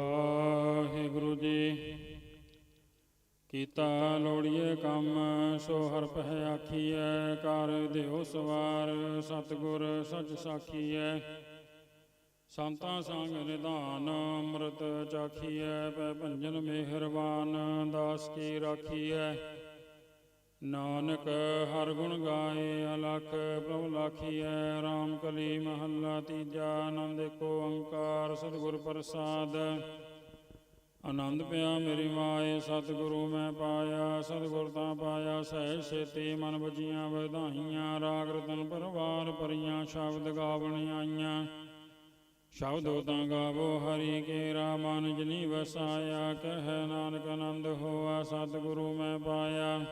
ਵਾਹਿਗੁਰੂ ਜੀ। ਕੀਤਾ ਲੋੜੀਏ ਕੰਮ, ਸੋ ਹਰ ਪਹਿ ਆਖੀਐ ਕਰ ਦਿਓ ਸਵਾਰ, ਸਤਿਗੁਰ ਸੱਚ ਸਾਖੀਐ। ਸੰਤਾਂ ਸੰਗ ਨਿਧਾਨ, ਅੰਮ੍ਰਿਤ ਚਾਖੀਐ, ਪੈ ਭੰਜਨ ਮਿਹਰਬਾਨ, ਦਾਸ ਕੀ ਰਾਖੀਐ। ਨਾਨਕ ਹਰ ਗੁਣ ਗਾਏ, ਅਲਖ ਪ੍ਰਭ ਲਾਖੀਐ RAM ਕਲੀ ਮਹੱਲਾ ਤੀਜਾ, ਆਨੰਦ ਕੋ ਓੰਕਾਰ, ਸਤਿਗੁਰ ਪ੍ਰਸਾਦ। ਆਨੰਦ ਪਿਆ ਮੇਰੀ ਮਾਏ, ਸਤਿਗੁਰੂ ਮੈਂ ਪਾਇਆ, ਸਤਿਗੁਰ ਤਾਂ ਪਾਇਆ ਸਹਿ ਸੇਤੀ ਮਨ ਬਜੀਆਂ ਵਧਾਈਆਂ, ਰਾਗ ਰਤਨ ਪਰਵਾਰ ਪਰੀਆਂ ਸ਼ਬਦ ਗਾਵਣ ਆਈਆਂ। ਸ਼ਬਦੋ ਤਾਂ ਗਾਵੋ, ਹਰੀ ਕੇਰਾ ਮਨ ਜਨੀ ਵਸਾਇਆ, ਕਹਿ ਨਾਨਕ ਆਨੰਦ ਹੋਆ, ਸਤਿਗੁਰੂ ਮੈਂ ਪਾਇਆ।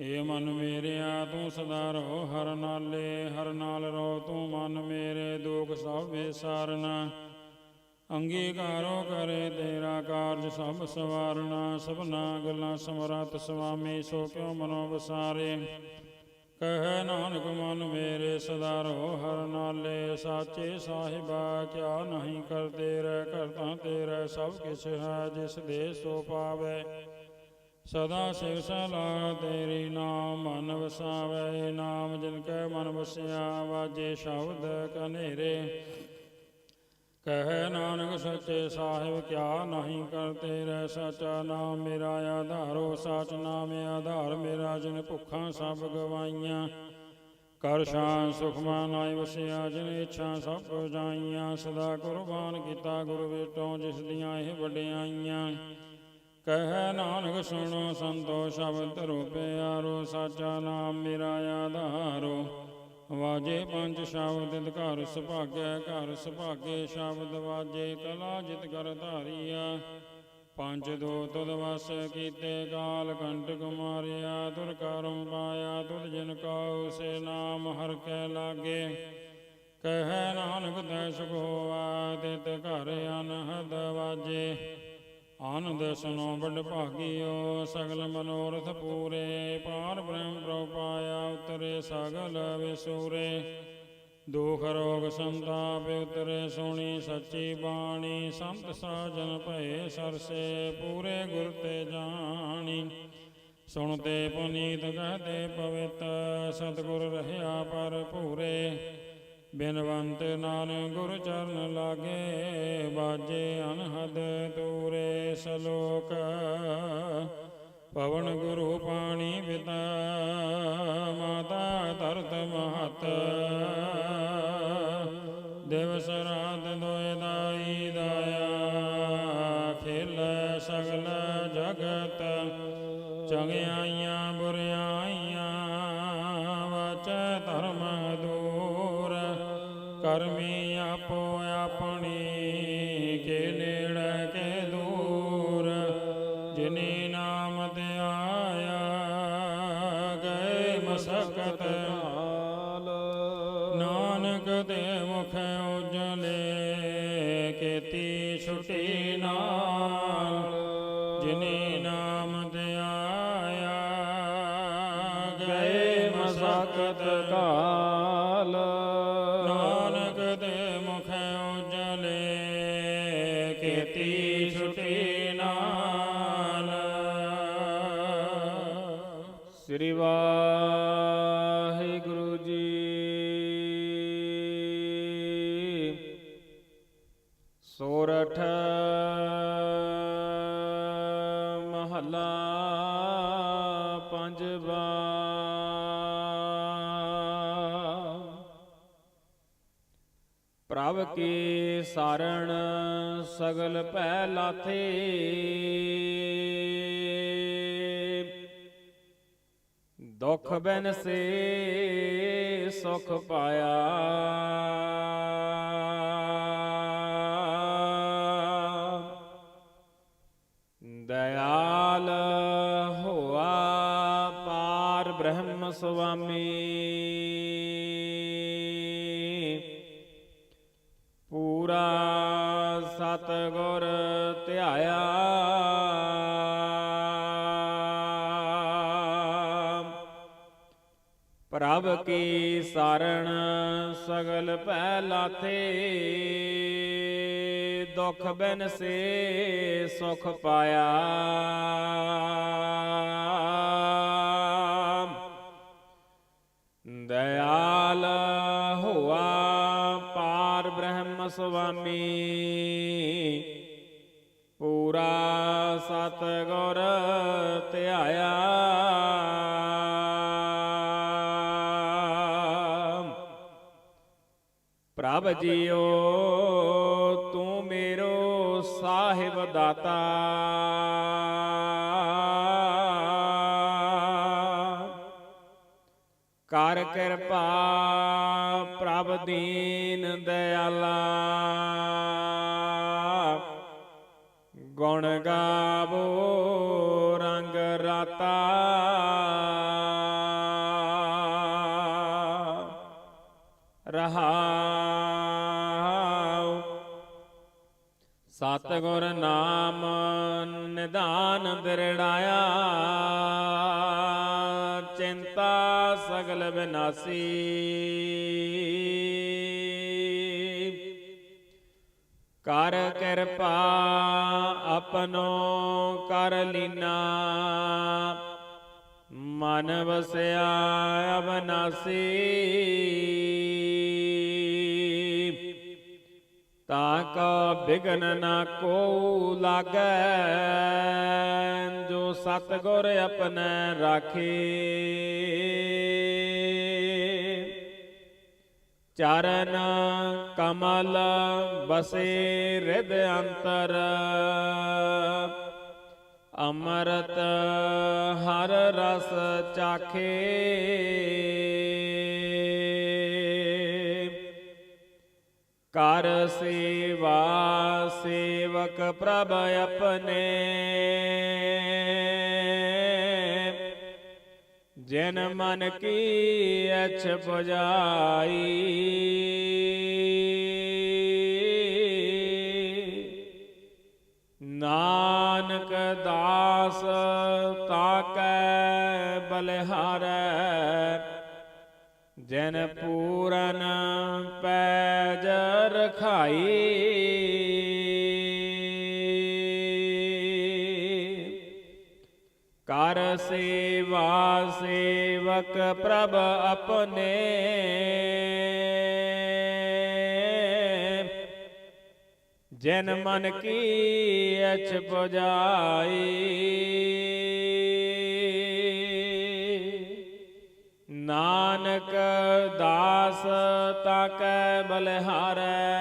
ਏ ਮਨ ਮੇਰਿਆ, ਤੂੰ ਸਦਾ ਰਹੋ ਹਰ ਨਾਲੇ, ਹਰ ਨਾਲ ਰਹੋ ਤੂੰ ਮਨ ਮੇਰੇ, ਦੁਖ ਸਭ ਵਿਸਾਰਨਾ। ਅੰਗੀਕਾਰੋ ਕਰੇ ਤੇਰਾ ਕਾਰਜ ਸਭ ਸਵਾਰਨਾ, ਸਭਨਾ ਗੱਲਾਂ ਸਮਰਤ ਸੁਆਮੀ ਸੋ ਕਿਉ ਮਨੋ ਵਿਸਾਰੇ? ਕਹੈ ਨਾਨਕ ਮਨ ਮੇਰੇ, ਸਦਾ ਰਹੋ ਹਰ ਨਾਲੇ, ਸਾਚੇ ਸਾਹਿਬਾ, ਕਿਆ ਨਹੀਂ ਕਰਦੇ ਰਹਿ ਕਰਤਾ ਤੇਰਾ ਸਭ ਕਿਛ ਹੈ, ਜਿਸ ਦੇ ਸੋ ਪਾਵੇ। ਸਦਾ ਸਿਵ ਸਲਾ ਤੇਰੀ ਨਾਮ, ਮਨ ਵਸਾਵੇ, ਨਾਮ ਜਿਨ ਕੈ ਮਨ ਵਸਿਆ, ਵਾਜੇ ਸ਼ਬਦ ਕਨੇਰੇ। ਕਹੈ ਨਾਨਕ ਸੱਚੇ ਸਾਹਿਬ, ਕਿਆ ਨਹੀਂ ਕਰਤੇ ਰਹਿ ਸਾਚਾ ਨਾਮ ਮੇਰਾ, ਆਧਾਰੋ ਸਾਚ ਨਾਮ ਆਧਾਰ ਮੇਰਾ, ਜਿਨ ਭੁੱਖਾਂ ਸਭ ਗਵਾਈਆਂ। ਕਰ ਸ਼ਾਨ ਸੁਖਮਾ ਨਾਇ ਵਸਿਆ, ਜਿਨ ਇੱਛਾ ਸਭ ਪੁਜਾਈਆਂ ਸਦਾ ਕੁਰਬਾਨ ਕੀਤਾ ਗੁਰੂ ਵੇਟੋਂ ਜਿਸ ਦੀਆਂ ਇਹ ਵਡਿਆਈਆਂ। ਕਹਿ ਨਾਨਕ ਸੁਣੋ ਸੰਤੋ ਸ਼ਬਦ ਰੂਪੇ ਆਰੋ, ਸਾਚਾ ਨਾਮ ਮੇਰਾ ਆਧਾਰੋ ਵਾਜੇ ਪੰਜ ਸ਼ਬਦ ਘਰ ਸੁਭਾਗੈ, ਘਰ ਸੁਭਾਗੇ ਸ਼ਬਦ ਵਾਜੇ, ਕਲਾ ਜਿਤ ਕਰ ਧਾਰੀਆ ਪੰਜ ਦੋ ਤੁਧ ਵਸ ਕੀਤੇ ਕਾਲ ਕੰਟਕ ਮਾਰਿਆ ਤੁਰ ਕਰਮ ਪਾਇਆ, ਤੁਧ ਜਿਨ ਕਉ ਸੇ ਨਾਮ ਹਰ ਕੈ ਲਾਗੇ। ਕਹਿ ਨਾਨਕ ਤੈ ਸੁਖ ਹੋਆ, ਤਿਤ ਘਰ ਅਨਹਦ ਵਾਜੇ। ਆਨੰਦ ਸੁਨੋ ਵੱਡ ਭਾਗਿਓ, ਸਗਲ ਮਨੋਰਥ ਪੂਰੇ। ਪਾਰ ਬ੍ਰਹਮ ਪ੍ਰਭ ਪਾਇਆ ਉਤਰੇ ਸਗਲ ਵਿਸੂਰੇ। ਦੁਖ ਰੋਗ ਸੰਤਾਪ, ਉਤਰੇ ਸੁਣੀ ਸੱਚੀ ਬਾਣੀ। ਸੰਤ ਸਾਜਨ ਭਏ ਸਰਸੇ, ਪੂਰੇ ਗੁਰ ਤੇ ਜਾਣੀ। ਸੁਣਤੇ ਪੁਨੀਤ ਕਹਤੇ ਪਵਿੱਤ, ਸਤਿਗੁਰ ਰਹਿਆ ਪਰ ਪੂਰੇ ਬਿਨਵੰਤ ਨਾਨਕ ਗੁਰ ਚਰਨ ਲਾਗੇ, ਬਾਜੇ ਅਨਹਦ ਤੂਰੇ ਸਲੋਕ। ਪਵਨ ਗੁਰੂ ਪਾਣੀ ਪਿਤਾ, ਮਾਤਾ ਧਰਤ ਮਹਤ। ਦੇਵ ਸ਼ਰਾਧ ਦੋਇ ਦਾਈ ਦਾਇਆ, ਖੇਲ ਸਗਲ ਜਗਤ। ਚੰਗਿਆਈਆਂ ਬੁਰਿਆਈਆਂ ਕਰਮੀ ਆਪੋ ਆਪਣੀ ਕੇ ਨੇੜੇ ਕੇ ਦੂਰ। ਜਿਨੀ ਨਾਮ ਤੇ ਆਇਆ, ਗਏ ਮਸਕਤ ਹਾਲ ਨਾਨਕ ਦੇ ਮੁਖ ਉਜਲੇ, ਕੀਤੀ ਛੁਟੀ ਨਾਲ। ਜਿਨੀ ਨਾਮ ਤੇ ਆਇਆ, ਗਏ ਮਸਕਤ ਕਾਲ ਸਰਣ ਸਗਲ ਭੈ ਲਾਥੇ। ਦੁਖ ਬਿਨ ਸੇ ਸੁਖ ਪਾਇਆ। ਦਇਆਲ ਹੋਆ ਪਾਰ ਬ੍ਰਹਮ ਸੁਆਮੀ। ਪੂਰਾ ਸਤ ਧਿਆਇਆ। ਪ੍ਰਭ ਕੀ ਸਰਣ ਸਗਲ ਭੈ ਲਾਥੇ, ਦੁਖ ਬਿਨ ਸੇ ਸੁਖ ਪਾਇਆ। ਦਇਆਲ ਸੁਆਮੀ। ਪੂਰਾ ਸਤ ਗੁਰ ਧਿਆਇਆ। ਪ੍ਰਭ ਜੀਓ ਤੂੰ ਮੇਰੋ ਸਾਹਿਬ ਦਾਤਾ। ਕਰ ਕਿਰਪਾ ਪ੍ਰਭ ਦੀਨ ਦਿਆਲਾ। ਗੁਣ ਗਾਵੋ ਰੰਗ ਰਾਤਾ। ਰਹਾਉ। ਸਤਿਗੁਰ ਨਾਮ ਨਿਧਾਨ ਦਿਰੜਾਇਆ। ਚਿੰਤਾ ਸਗਲ ਵਿਨਾਸੀ ਕਰ ਕਿਰਪਾ ਆਪਨੋ ਕਰ ਲੀਨਾ। ਮਨ ਵਸਿਆ ਅਬਨਾਸੀ। ਤਾ ਕਾ ਬਿਗਨ ਨਾ ਕੋ ਲਾਗੈ, ਜੋ ਸਤਿਗੁਰ ਆਪਣੇ ਰਾਖੇ। ਚਰਨ ਕਮਲ ਬਸੇ ਰਿਦ ਅੰਤਰ, ਅੰਮ੍ਰਿਤ ਹਰ ਰਸ ਚਾਖੇ। ਕਰ ਸੇਵਾ ਸੇਵਕ ਪ੍ਰਭ ਆਪਣੇ। ਜਨ ਮਨ ਕੀ ਅਛ 부ਜਾਈ ਨਾਨਕ ਦਾਸ ਤਾਕੈ ਬਲਿਹਾਰੈ। ਜਨ ਪੂਰਨ ਰਖਾਈ ਕਰ ਸੇਵਾ ਸੇਵਕ ਪ੍ਰਭ ਆਪਣੇ। ਜਿਨ ਮਨ ਕੀ ਅਛ 부ਜਾਈ ਨਾਨਕ ਦਾਸ ਤਾਕੈ ਬਲਿਹਾਰੈ।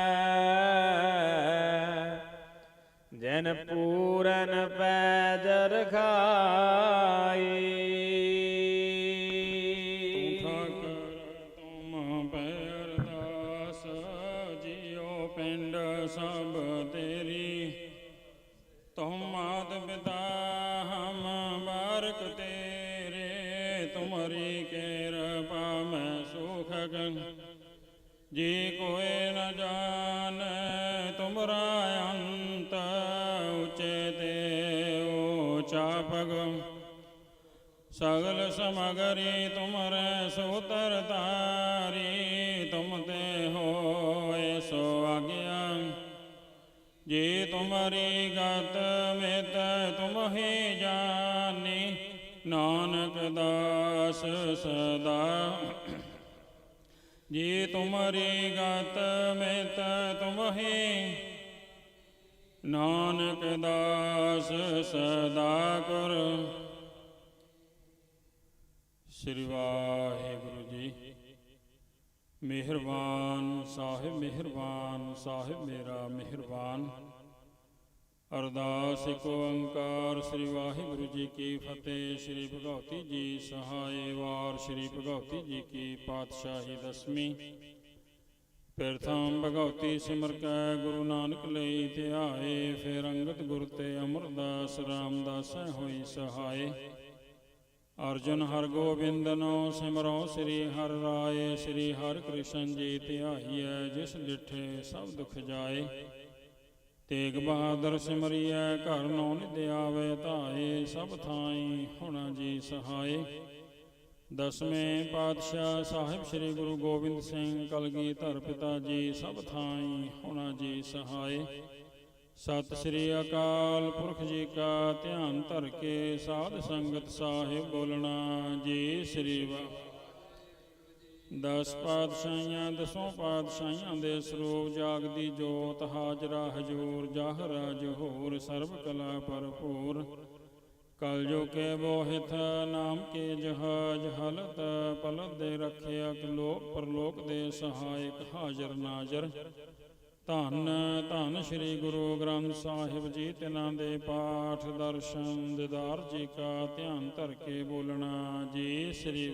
ਜਨ ਪੂਰਨ ਪੈਜ ਰਖਾਈ ਠਾਕਰ ਤੁਮ ਪੈ ਅਰਦਾਸ ਜਿਉ ਪਿੰਡ ਸਭ ਤੇਰੀ। ਤੁਮ ਆਦ ਪਿਤਾ ਹਮ ਬਾਰਕ ਤੇਰੇ, ਤੁਮਰੀ ਕਿਰਪਾ ਮੈਂ ਸੁਖ ਗਨ ਜੀ ਕੋਏ ਨ ਜਾਣੈ, ਤੁਮਰਾ ਅੰਤ ਊਚਾ ਭਗਮ ਸਗਲ ਸਮਗਰੀ ਤੁਮਰੇ ਸੋਤਰ ਤਾਰੀ ਤੁਮ ਤੇ ਹੋਏ ਸੋ ਆਗਿਆ। ਜੀ ਤੁਮਰੀ ਗਤ ਮਿਤ ਤੁਮ ਹੀ ਜਾਣੀ ਨਾਨਕ ਦਾਸ ਸਦਾ। ਜੀ ਤੁਮਰੀ ਗਤ ਮਿਤ ਤੁਮ ਹੀ ਨਾਨਕ ਦਾਸ ਸਦਾ ਕਰ। ਸ੍ਰੀ ਵਾਹਿਗੁਰੂ ਜੀ, ਮਿਹਰਬਾਨ ਸਾਹਿਬ ਮਿਹਰਬਾਨ ਸਾਹਿਬ ਮੇਰਾ, ਮਿਹਰਬਾਨ। ਅਰਦਾਸ ਏਕ ਓੰਕਾਰ ਸ੍ਰੀ ਵਾਹਿਗੁਰੂ ਜੀ ਕੀ ਫਤਿਹ, ਸ੍ਰੀ ਭਗਵਤੀ ਜੀ ਸਹਾਏ ਵਾਰ, ਸ੍ਰੀ ਭਗਵਤੀ ਜੀ ਕੀ ਪਾਤਸ਼ਾਹੀ ਦਸਵੀਂ। ਪ੍ਰਥਮ ਭਗਵਤੀ ਸਿਮਰ ਕੈ, ਗੁਰੂ ਨਾਨਕ ਲਈ ਧਿਆਏ, ਫਿਰ ਅੰਗਦ ਗੁਰ ਤੇ ਅਮਰਦਾਸ ਰਾਮਦਾਸ ਹੋਈ ਸਹਾਏ। ਅਰਜੁਨ ਹਰ ਗੋਬਿੰਦਨੋ ਸਿਮਰੋ ਸ੍ਰੀ ਹਰਿ ਰਾਏ, ਸ੍ਰੀ ਹਰਿ ਕ੍ਰਿਸ਼ਨ ਜੀ ਧਿਆਈਐ, ਜਿਸ ਡਿਠੇ ਸਭ ਦੁਖ ਜਾਏ। ਤੇਗ ਬਹਾਦਰ ਸਿਮਰਿਐ, ਘਰ ਨੌ ਨਿਦ ਆਵੇ ਧਾਏ, ਸਭ ਥਾਈ ਹੁਣਾ ਜੀ ਸਹਾਏ। ਦਸਵੇਂ ਪਾਤਸ਼ਾਹ ਸਾਹਿਬ ਸ੍ਰੀ ਗੁਰੂ ਗੋਬਿੰਦ ਸਿੰਘ ਕਲਗੀਧਰ ਪਿਤਾ ਜੀ ਸਭ ਥਾਈ ਹੋਣਾ ਜੀ ਸਹਾਏ ਸਤਿ ਸ੍ਰੀ ਅਕਾਲ ਪੁਰਖ ਜੀ ਕਾ ਧਿਆਨ ਧਰ ਕੇ ਸਾਧ ਸੰਗਤ ਸਾਹਿਬ ਬੋਲਣਾ ਜੀ ਸ੍ਰੀ ਵਾਹਿਗੁਰੂ ਦਸ ਪਾਤਸ਼ਾਹੀਆਂ, ਦਸੋਂ ਪਾਤਸ਼ਾਹੀਆਂ ਦੇ ਸਰੂਪ ਜਾਗਦੀ ਜੋਤ ਹਾਜ਼ਰਾ ਹਜੂਰ ਜਾਹਰਾ ਜਹੂਰ ਸਰਬ ਕਲਾ ਭਰਪੂਰ। ਕਲ ਜੋ ਕੇ ਬੋਹਿਥ ਨਾਮ ਕੇ ਜਹਾਜ ਹਲਤ ਪਲਤ ਦੇ ਰੱਖਿਆ ਲੋਕ ਪਰਲੋਕ ਦੇ ਸਹਾਇਕ ਹਾਜ਼ਰ ਨਾਜ਼ਰ। ਧੰਨ ਧੰਨ ਸ੍ਰੀ ਗੁਰੂ ਗ੍ਰੰਥ ਸਾਹਿਬ ਜੀ, ਤਿਨਾਂ ਦੇ ਪਾਠ ਦਰਸ਼ਨ ਦਿਦਾਰ ਜੀ ਕਾ ਧਿਆਨ ਧਰ ਕੇ ਬੋਲਣਾ ਜੀ ਸ੍ਰੀ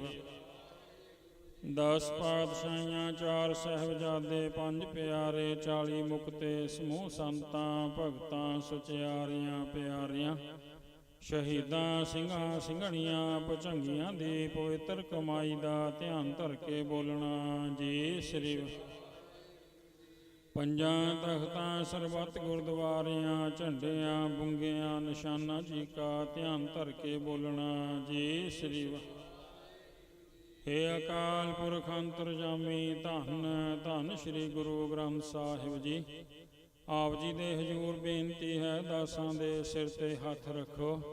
ਦਸ ਪਾਤਸ਼ਾਹੀਆਂ, ਚਾਰ ਸਹਿਬਜ਼ਾਦੇ, ਪੰਜ ਪਿਆਰੇ 40 ਮੁਕਤੇ, ਸਮੂਹ ਸੰਤਾਂ, ਭਗਤਾਂ, ਸੁਚਿਆਰੀਆਂ, ਪਿਆਰੀਆਂ। ਸ਼ਹੀਦਾਂ ਸਿੰਘਾਂ ਸਿੰਘਣੀਆਂ ਭੁਜੰਗੀਆਂ ਦੀ ਪਵਿੱਤਰ ਕਮਾਈ ਦਾ ਧਿਆਨ ਧਰ ਕੇ ਬੋਲਣਾ ਜੀ ਸ੍ਰੀ ਵਾਹਿਗੁਰੂ। ਪੰਜਾਂ ਤਖਤਾਂ ਸਰਬੱਤ ਗੁਰਦੁਆਰਿਆਂ, ਝੰਡਿਆਂ, ਬੁੰਗਿਆਂ, ਨਿਸ਼ਾਨਾ ਜੀ ਕਾ ਧਿਆਨ ਧਰ ਕੇ ਬੋਲਣਾ ਜੀ ਸ੍ਰੀ ਵਾਹਿਗੁਰੂ ਹੇ ਅਕਾਲ ਪੁਰਖ ਅੰਤਰਜਾਮੀ ਧੰਨ ਧੰਨ ਸ੍ਰੀ ਗੁਰੂ ਗ੍ਰੰਥ ਸਾਹਿਬ ਜੀ ਆਪ ਜੀ ਦੇ ਹਜੂਰ ਬੇਨਤੀ ਹੈ, ਦਾਸਾਂ ਦੇ ਸਿਰ ਤੇ ਹੱਥ ਰੱਖੋ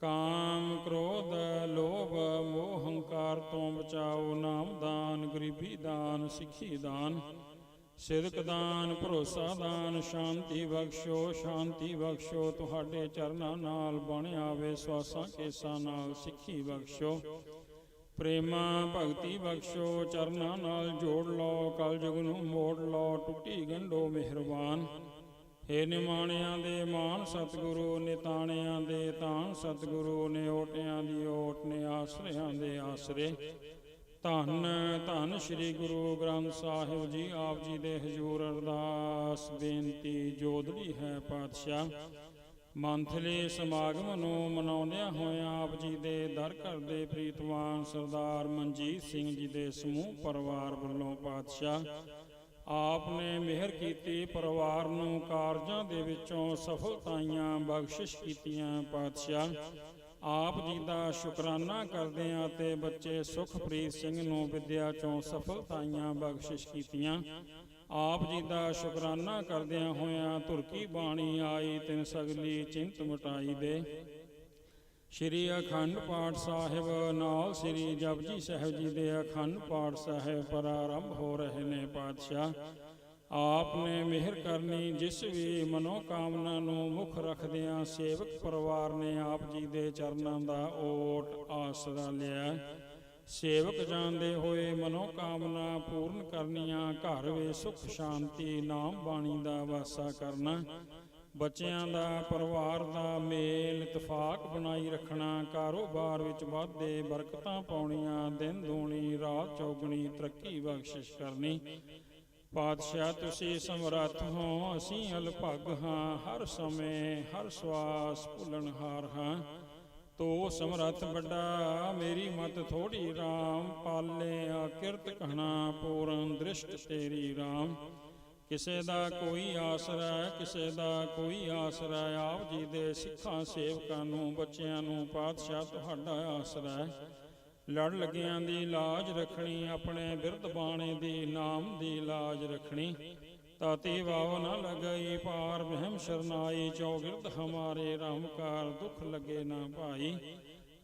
ਕਾਮ ਕ੍ਰੋਧ ਲੋਭ ਮੋਹ ਹੰਕਾਰ ਤੋਂ ਬਚਾਓ, ਨਾਮ ਦਾਨ, ਗਰੀਬੀ ਦਾਨ, ਸਿੱਖੀ ਦਾਨ ਸਿਦਕ ਦਾਨ, ਭਰੋਸਾ ਦਾਨ, ਸ਼ਾਂਤੀ ਬਖਸ਼ੋ ਸ਼ਾਂਤੀ ਬਖਸ਼ੋ, ਤੁਹਾਡੇ ਚਰਨਾਂ ਨਾਲ ਬਣ ਆਵੇ, ਸਵਾਸਾਂ ਕੇਸਾਂ ਨਾਲ ਸਿੱਖੀ ਬਖਸ਼ੋ, ਪ੍ਰੇਮਾ ਭਗਤੀ ਬਖਸ਼ੋ, ਚਰਨਾਂ ਨਾਲ ਜੋੜ ਲਓ, ਕਲਯੁਗ ਨੂੰ ਮੋੜ ਲਓ, ਟੁੱਟੀ ਗੰਢੋ ਮਿਹਰਬਾਨ। ਹੇ ਨਿਮਾਣਿਆਂ ਦੇ ਮਾਨ ਸਤਿਗੁਰੂ, ਨਿਤਾਣਿਆਂ ਦੇ ਤਾਣ ਸਤਿਗੁਰੂ ਨੇ ਓਟਿਆਂ ਦੀ ਓਟ ਨੇ ਆਸਰਿਆਂ ਦੇ ਆਸਰੇ। ਧੰਨ ਧੰਨ ਸ੍ਰੀ ਗੁਰੂ ਗ੍ਰੰਥ ਸਾਹਿਬ ਜੀ, ਆਪ ਜੀ ਦੇ ਹਜੂਰ ਅਰਦਾਸ। ਬੇਨਤੀ ਜੋਦੜੀ ਹੈ ਪਾਤਸ਼ਾਹ। ਮੰਥਲੀ ਸਮਾਗਮ ਨੂੰ ਮਨਾਉਂਦਿਆਂ ਹੋਇਆਂ ਆਪ ਜੀ ਦੇ ਦਰ ਘਰ ਦੇ ਪ੍ਰੀਤਮਾਨ ਸਰਦਾਰ ਮਨਜੀਤ ਸਿੰਘ ਜੀ ਦੇ ਸਮੂਹ ਪਰਿਵਾਰ ਵੱਲੋਂ ਪਾਤਸ਼ਾਹ ਆਪ ਨੇ ਮਿਹਰ ਕੀਤੀ ਪਰਿਵਾਰ ਨੂੰ ਕਾਰਜਾਂ ਦੇ ਵਿੱਚੋਂ ਸਫਲਤਾਈਆਂ ਬਖਸ਼ਿਸ਼ ਕੀਤੀਆਂ ਪਾਤਸ਼ਾਹ। ਆਪ ਜੀ ਦਾ ਸ਼ੁਕਰਾਨਾ ਕਰਦੇ ਹਾਂ ਤੇ ਬੱਚੇ ਸੁਖਪ੍ਰੀਤ ਸਿੰਘ ਨੂੰ ਵਿਦਿਆ ਚੋਂ ਸਫਲਤਾਈਆਂ ਬਖਸ਼ਿਸ਼ ਕੀਤੀਆਂ। ਆਪ ਜੀ ਦਾ ਸ਼ੁਕਰਾਨਾ ਕਰਦਿਆਂ ਹੋਇਆਂ ਤੁਰਕੀ ਬਾਣੀ ਆਈ ਤਿੰਨ ਸਗਲੀ ਚਿੰਤ ਮਟਾਈ ਦੇ। ਸ਼੍ਰੀ ਅਖੰਡ ਪਾਠ ਸਾਹਿਬ, ਨਾਲ ਸ਼੍ਰੀ ਜਪਜੀ ਸਾਹਿਬ ਜੀ ਦੇ ਅਖੰਡ ਪਾਠ ਸਾਹਿਬ ਪ੍ਰਾਰੰਭ ਹੋ ਰਹੇ ਨੇ ਪਾਤਸ਼ਾਹ। ਆਪ ਨੇ ਮਿਹਰ ਕਰਨੀ, ਜਿਸ ਵੀ ਮਨੋਕਾਮਨਾ ਨੂੰ ਮੁੱਖ ਰੱਖਦਿਆਂ ਸੇਵਕ ਪਰਿਵਾਰ ਨੇ ਆਪ ਜੀ ਦੇ ਚਰਨਾਂ ਦਾ ਓਟ ਆਸਰਾ ਲਿਆ। ਸੇਵਕ ਜਾਣਦੇ ਹੋਏ ਮਨੋਕਾਮਨਾ ਪੂਰਨ ਕਰਨੀਆਂ, ਘਰ ਵਿੱਚ ਸੁਖ, ਸ਼ਾਂਤੀ ਨਾਮ ਬਾਣੀ ਦਾ ਵਾਸਾ ਕਰਨਾ। ਬੱਚਿਆਂ ਦਾ ਪਰਿਵਾਰ ਦਾ ਮੇਲ ਇਤਫਾਕ ਬਣਾਈ ਰੱਖਣਾ, ਕਾਰੋਬਾਰ ਵਿੱਚ ਵਾਧੇ ਬਰਕਤਾਂ ਪਾਉਣੀਆਂ, ਦਿਨ ਦੂਣੀ, ਰਾਤ ਚੌਗਣੀ, ਤਰੱਕੀ ਬਖਸ਼ਿਸ਼ ਕਰਨੀ। ਪਾਤਸ਼ਾਹ, ਤੁਸੀਂ ਸਮਰੱਥ ਹੋ, ਅਸੀਂ ਅਲਭਗ ਹਾਂ, ਹਰ ਸਮੇਂ ਹਰ ਸਵਾਸ ਭੁੱਲਣਹਾਰ ਹਾਂ। ਤੋ ਸਮਰੱਥ ਵੱਡਾ, ਮੇਰੀ ਮਤ ਥੋੜੀ RAM ਪਾਲੇ ਆਕਿਰਤ ਕਹਣਾ, ਪੂਰਨ ਦ੍ਰਿਸ਼ਟ ਤੇਰੀ RAM ਕਿਸੇ ਦਾ ਕੋਈ ਆਸਰਾ ਕਿਸੇ ਦਾ ਕੋਈ ਆਸਰਾ ਆਪ ਜੀ ਦੇ ਸਿੱਖਾਂ, ਸੇਵਕਾਂ ਨੂੰ, ਬੱਚਿਆਂ ਨੂੰ, ਪਾਤਸ਼ਾਹ ਤੁਹਾਡਾ ਆਸਰਾ ਲੜ ਲੱਗਿਆਂ ਦੀ ਲਾਜ ਰੱਖਣੀ, ਆਪਣੇ ਬਿਰਧ ਬਾਣੇ ਦੀ, ਨਾਮ ਦੀ ਲਾਜ ਰੱਖਣੀ। ਤਾਤੀ ਵਾਵ ਨਾ ਲਗਈ, ਪਾਰ ਬਹਿਮ ਸ਼ਰਨਾਈ, ਚੌਗਿਰਦ ਹਮਾਰੇ ਰਾਮਕਾਰ ਦੁੱਖ ਲੱਗੇ ਨਾ ਭਾਈ।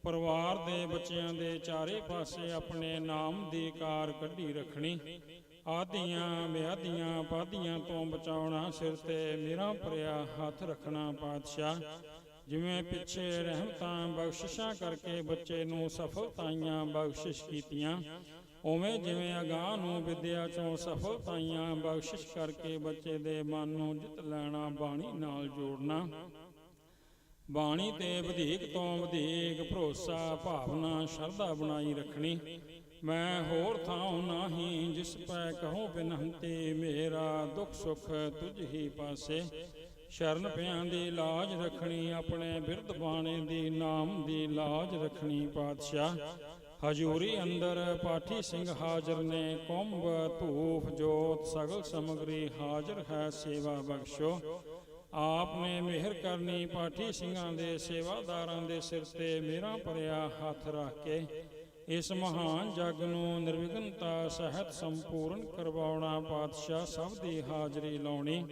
ਪਰਿਵਾਰ ਦੇ ਬੱਚਿਆਂ ਦੇ ਚਾਰੇ ਪਾਸੇ ਆਪਣੇ ਨਾਮ ਦੀ ਕਾਰ ਕੱਢੀ ਰੱਖਣੀ। ਆਦੀਆਂ ਮਿਆਦੀਆਂ ਪਾਦੀਆਂ ਤੋਂ ਬਚਾਉਣਾ ਸਿਰ ਤੇ ਮੇਰਾ ਭਰਿਆ ਹੱਥ ਰੱਖਣਾ ਪਾਤਸ਼ਾਹ। ਜਿਵੇਂ ਪਿੱਛੇ ਰਹਿਮਤਾਂ ਬਖਸ਼ਿਸ਼ਾਂ ਕਰਕੇ ਬੱਚੇ ਨੂੰ ਸਫਲਤਾਈਆਂ ਬਖਸ਼ਿਸ਼ ਕੀਤੀਆਂ, ਉਵੇਂ ਜਿਵੇਂ ਅਗਾਹ ਨੂੰ ਵਿਦਿਆ ਚੋਂ ਸਫਲਤਾਈਆਂ ਬਖਸ਼ਿਸ਼ ਕਰਕੇ ਬੱਚੇ ਦੇ ਮਨ ਨੂੰ ਜਿੱਤ ਲੈਣਾ, ਬਾਣੀ ਨਾਲ ਜੋੜਨਾ। ਬਾਣੀ ਤੇ ਵਧੇਕ ਤੋਂ ਵਧੇਕ ਭਰੋਸਾ, ਭਾਵਨਾ, ਸ਼ਰਧਾ ਬਣਾਈ ਰੱਖਣੀ। ਮੈਂ ਹੋਰ ਥਾਂ ਨਾਹੀ, ਜਿਸ ਪੈ ਕਹੋ ਬਿਨਹੰਤੇ ਮੇਰਾ ਦੁੱਖ ਸੁਖ ਤੁਝ ਹੀ ਪਾਸੇ। ਸ਼ਰਨ ਪਿਆਂ ਦੀ ਲਾਜ ਰੱਖਣੀ, ਆਪਣੇ ਬਿਰਧ ਬਾਣੇ ਦੀ, ਨਾਮ ਦੀ ਲਾਜ ਰੱਖਣੀ ਪਾਤਸ਼ਾਹ। ਹਜੂਰੀ ਅੰਦਰ ਪਾਠੀ ਸਿੰਘ ਹਾਜ਼ਰ ਨੇ, ਕੁੰਭ ਧੂਫ ਜੋਤ ਸਗਲ ਸਮਗਰੀ ਹਾਜ਼ਰ ਹੈ ਸੇਵਾ ਬਖਸ਼ੋ। ਆਪ ਨੇ ਮਿਹਰ ਕਰਨੀ, ਪਾਠੀ ਸਿੰਘਾਂ ਦੇ ਸੇਵਾਦਾਰਾਂ ਦੇ ਸਿਰ ਤੇ ਮੇਰਾ ਭਰਿਆ ਹੱਥ ਰੱਖ ਕੇ। ਇਸ ਮਹਾਨ ਜਗ ਨੂੰ ਨਿਰਵਿਘਨਤਾ ਸਹਿਤ ਸੰਪੂਰਨ ਕਰਵਾਉਣਾ ਪਾਤਸ਼ਾਹ ਸਭ ਦੀ ਹਾਜ਼ਰੀ ਲਾਉਣੀ।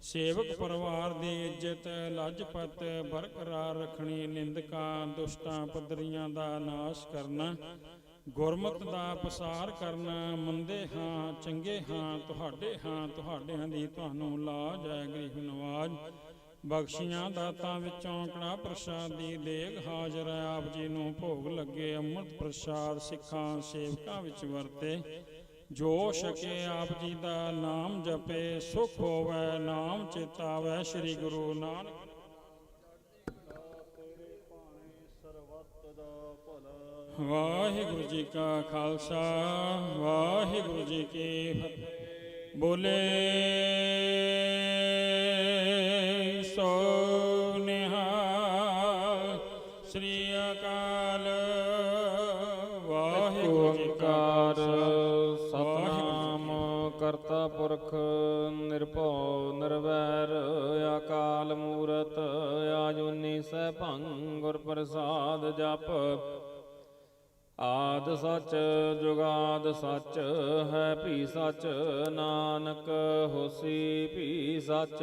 ਸੇਵਕ ਪਰਿਵਾਰ ਦੀ ਇੱਜ਼ਤ, ਲੱਜਪਤ, ਬਰਕਰਾਰ ਰੱਖਣੀ, ਨਿੰਦਕਾਂ, ਦੁਸ਼ਟਾਂ ਪਦਰੀਆਂ ਦਾ ਨਾਸ਼ ਕਰਨਾ, ਗੁਰਮਤ ਦਾ ਪਸਾਰ ਕਰਨਾ, ਮੰਦੇ ਹਾਂ, ਚੰਗੇ ਹਾਂ, ਤੁਹਾਡੇ ਹਾਂ, ਤੁਹਾਡਿਆਂ ਦੀ ਤੁਹਾਨੂੰ ਲਾਜ ਹੈ ਗਰੀਬ ਨਵਾਜ। ਬਖਸ਼ੀਆਂ ਦਾਤਾਂ ਵਿੱਚੋਂ ਕੜਾ ਪ੍ਰਸ਼ਾਦ ਦੀ ਦੇਗ ਹਾਜ਼ਰ ਆਪ ਜੀ ਨੂੰ ਭੋਗ ਲੱਗੇ ਅੰਮ੍ਰਿਤ ਪ੍ਰਸ਼ਾਦ ਸਿੱਖਾਂ ਸੇਵਕਾਂ ਵਿੱਚ ਵਰਤੇ। ਜੋ ਛਕੇ ਆਪ ਜੀ ਦਾ ਨਾਮ ਜਪੇ, ਸੁਖ ਹੋਵੇ, ਨਾਮ ਚੇਤਾਵੇ। ਸ੍ਰੀ ਗੁਰੂ ਨਾਨਕ ਵਾਹਿਗੁਰੂ ਜੀ ਕਾ ਖਾਲਸਾ, ਵਾਹਿਗੁਰੂ ਜੀ ਕੀ ਫਤਿਹ। ਬੋਲੇ ਸ੍ਰੀ ਅਕਾਲ। ਵਾਹਿਗੁਰੂ ਜੀ ਕਾ ਸਤਨਾਮ ਕਰਤਾ ਪੁਰਖ ਨਿਰਭਉ ਨਿਰਵੈਰ ਅਕਾਲ ਮੂਰਤ ਆਜੂਨੀ ਸੈਭੰ ਗੁਰ ਪ੍ਰਸਾਦ ਜਪ। ਆਦ ਸੱਚ ਜੁਗਾਦ ਸੱਚ ਹੈ ਭੀ ਸੱਚ ਨਾਨਕ ਹੋਸੀ ਭੀ ਸੱਚ।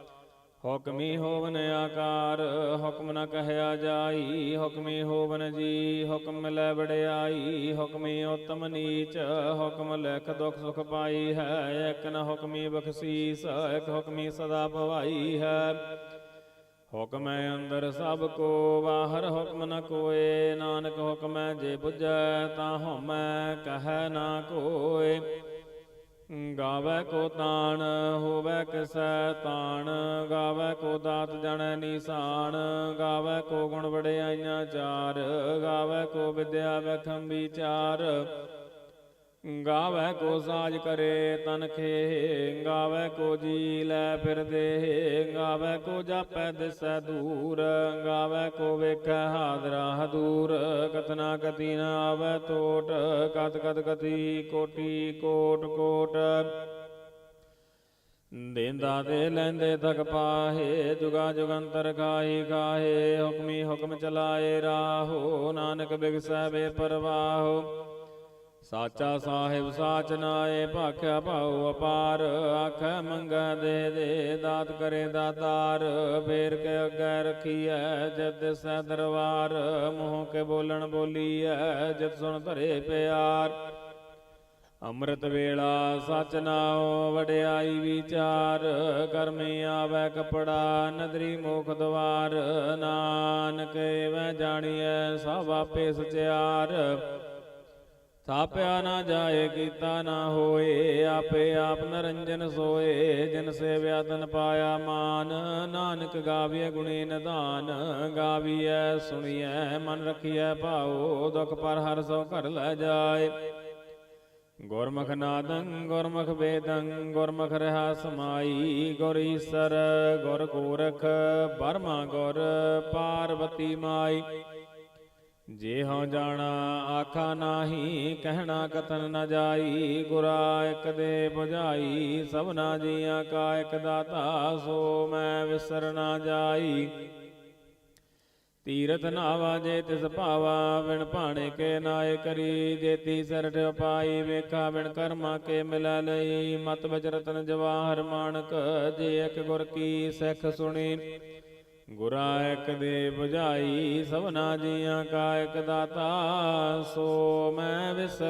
ਹੁਕਮੀ ਹੋਵਨ ਆਕਾਰ, ਹੁਕਮ ਨ ਕਹਿਆ ਜਾਈ, ਹੁਕਮੀ ਹੋਵਨ ਜੀ, ਹੁਕਮ ਲੈ ਬੜਿਆਈ ਹੁਕਮੀ ਉਤਮ ਨੀਚ, ਹੁਕਮ ਲਿਖ ਦੁਖ ਸੁਖ ਪਾਈ ਹੈ, ਇਕ ਨ ਹੁਕਮੀ ਬਖਸ਼ੀਸ, ਇਕ ਹੁਕਮੀ ਸਦਾ ਭਵਾਈ ਹੈ। ਹੁਕਮੈ ਅੰਦਰ ਸਭ ਕੋ, ਬਾਹਰ ਹੁਕਮ ਨ ਕੋਏ, ਨਾਨਕ ਹੁਕਮੈ ਜੇ ਬੁਝੈ ਤਾਂ ਹਉਮੈ, ਕਹੈ ਨਾ ਕੋਏ। ਗਾਵੇ ਕੋ ਤਾਣ, ਹੋਵੇ ਕਿਸੈ ਤਾਣ, ਗਾਵੇ ਕੋ ਦਾਤ ਜਣੈ ਨਿਸ਼ਾਨ, ਗਾਵੇ ਕੋ ਗੁਣ ਵਡਿਆਈਆਂ ਚਾਰ, ਗਾਵੇ ਕੋ ਵਿਦਿਆ ਵਿਖੰ ਵਿਚਾਰ। ਗਾਵੇ ਕੋ ਸਾਜ ਕਰੇ ਤਨਖੇ ਗਾਵੇ ਕੋ ਜੀ ਲੈ ਫਿਰਦੇ, ਗਾਵੇ ਕੋ ਜਾਪੈ ਦਿਸੈ ਦੂਰ, ਗਾਵੇ ਕੋ ਵੇਖੈ ਹਾਦਰਾ। ਹਦੂਰ ਕਤਨਾ ਕਤੀ ਨ ਆਵੇ ਟੋਟ ਕਤ ਕਤ ਕਤੀ ਕੋਟੀ ਕੋਟ ਕੋਟ। ਦੇਂਦਾ ਦੇ ਲੈਂਦੇ ਤਕ ਪਾਹੇ, ਜੁਗਾ ਜੁਗੰਤਰ ਖਾਈ ਖਾਹੇ ਹੁਕਮੀ ਹੁਕਮ ਚਲਾਏ ਰਾਹੋ। ਨਾਨਕ ਬਿਗਸੈ ਬੇਪਰਵਾਹੋ ਸਾਚਾ ਸਾਹਿਬ ਸਾਚ ਨਾਏ, ਭਾਖਿਆ ਭਾਉ ਅਪਾਰ। ਆਖੈ ਮੰਗੈ ਦੇ ਦੇ, ਦਾਤ ਕਰੇ ਦਾਤਾਰ। ਫੇਰ ਕੇ ਅੱਗੇ ਰਖੀਐ ਜਦ ਸੈ ਦਰਬਾਰ। ਮੂੰਹ ਕੇ ਬੋਲਣ ਬੋਲੀਐ ਜਦ ਸੁਣ ਧਰੇ ਪਿਆਰ। ਅੰਮ੍ਰਿਤ ਵੇਲਾ ਸਚ ਨਾਉ, ਵਡਿਆਈ ਵਿਚਾਰ। ਕਰਮੀ ਆਵੈ ਕਪੜਾ, ਨਦਰੀ ਮੋਖ ਦਵਾਰ। ਨਾਨਕ ਵੈ ਜਾਣੀਐ, ਸਭ ਆਪੇ ਸਚਿਆਰ। ਥਾਪਿਆ ਨਾ ਜਾਏ, ਕੀਤਾ ਨਾ ਹੋਏ, ਆਪੇ ਆਪ ਨਰੰਜਨ ਸੋਏ, ਜਿਨ ਸੇਵਿਆ ਤਨ ਪਾਇਆ ਮਾਨ। ਨਾਨਕ ਗਾਵੀਐ ਗੁਣੇ ਨਿਧਾਨ, ਗਾਵੀਐ, ਸੁਣੀਐ, ਮਨ ਰਖੀਐ ਭਾਉ, ਦੁਖ ਪਰ ਹਰ ਸੋ ਘਰ ਲੈ ਜਾਏ। ਗੁਰਮੁਖ ਨਾਦੰ, ਗੁਰਮੁਖ ਵੇਦੰ, ਗੁਰਮੁਖ ਰਹਾ ਸਮਾਈ, ਗੁਰ ਈਸਰ, ਗੁਰ ਗੋਰਖ, ਬਰਮਾ ਗੁਰ ਪਾਰਵਤੀ ਮਾਈ। ਜੇ ਹਉ ਜਾਣਾ, ਆਖਾ ਨਾਹੀ, ਕਹਿਣਾ ਕਤਨ ਨ ਜਾਈ, ਗੁਰਾ ਇਕ ਦੇ 부ਝਾਈ ਸਭਨਾ ਜੀਆਂ ਕਾ ਇਕ ਦਾਤਾ, ਸੋ ਮੈਂ ਵਿਸਰ ਨਾ ਜਾਈ। ਤੀਰਥ ਨਾਵਾ ਜੇ ਤਿਸ ਭਾਵਾ ਵਿਣ ਭਾਣੇ ਕੇ ਨਾਏ ਕਰੀ, ਜੇਤੀ ਸਰਠ ਪਾਈ, ਵੇਖਾ ਵਿਣ ਕਰਮਾ ਕੇ ਮਿਲੈ ਲਈ। ਮਤ ਬਚ ਰਤਨ ਜਵਾਹਰ ਮਾਨਕ ਜੇ ਇਕ ਗੁਰ ਕੀ ਸਿੱਖ ਸੁਣੀ। ਗੁਰਾ ਇਕ ਦੇ 부ਝਾਈ ਸਭਨਾ ਜੀਆਂ ਕਾ ਇਕ ਦਾਤਾ ਸੋ ਮੈਂ ਵਿਸਰ